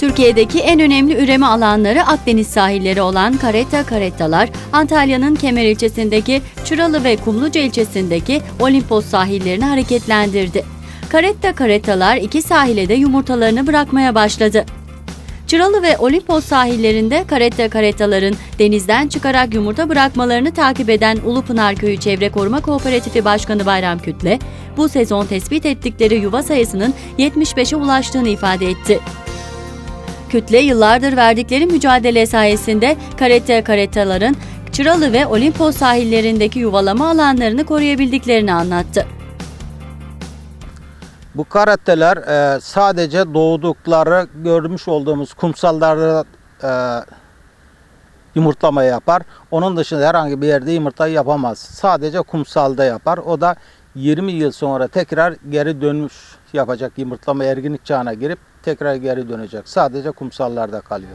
Türkiye'deki en önemli üreme alanları Akdeniz sahilleri olan Karetta Karettalar, Antalya'nın Kemer ilçesindeki Çıralı ve Kumluca ilçesindeki Olimpos sahillerini hareketlendirdi. Karetta Karettalar iki sahile de yumurtalarını bırakmaya başladı. Çıralı ve Olimpos sahillerinde karetta karettaların denizden çıkarak yumurta bırakmalarını takip eden Ulupınar Köyü Çevre Koruma Kooperatifi Başkanı Bayram Kütle, bu sezon tespit ettikleri yuva sayısının 75'e ulaştığını ifade etti. Kütle yıllardır verdikleri mücadele sayesinde karetta karettaların Çıralı ve Olimpos sahillerindeki yuvalama alanlarını koruyabildiklerini anlattı. Bu karatteler e, sadece doğdukları görmüş olduğumuz kumsallarda e, yumurtlama yapar. Onun dışında herhangi bir yerde yumurta yapamaz. Sadece kumsalda yapar. O da 20 yıl sonra tekrar geri dönmüş yapacak yumurtlama erginlik çağına girip tekrar geri dönecek. Sadece kumsallarda kalıyor.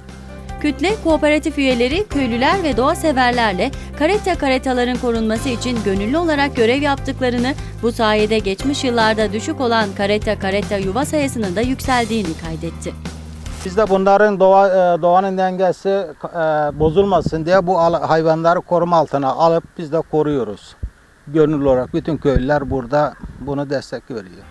Kütle kooperatif üyeleri, köylüler ve doğa severlerle karetta karetaların korunması için gönüllü olarak görev yaptıklarını, bu sayede geçmiş yıllarda düşük olan karetta karetta yuva sayısının da yükseldiğini kaydetti. Biz de bunların doğa, e, doğanın dengesi e, bozulmasın diye bu hayvanları koruma altına alıp biz de koruyoruz. Gönüllü olarak bütün köylüler burada bunu destek veriyor.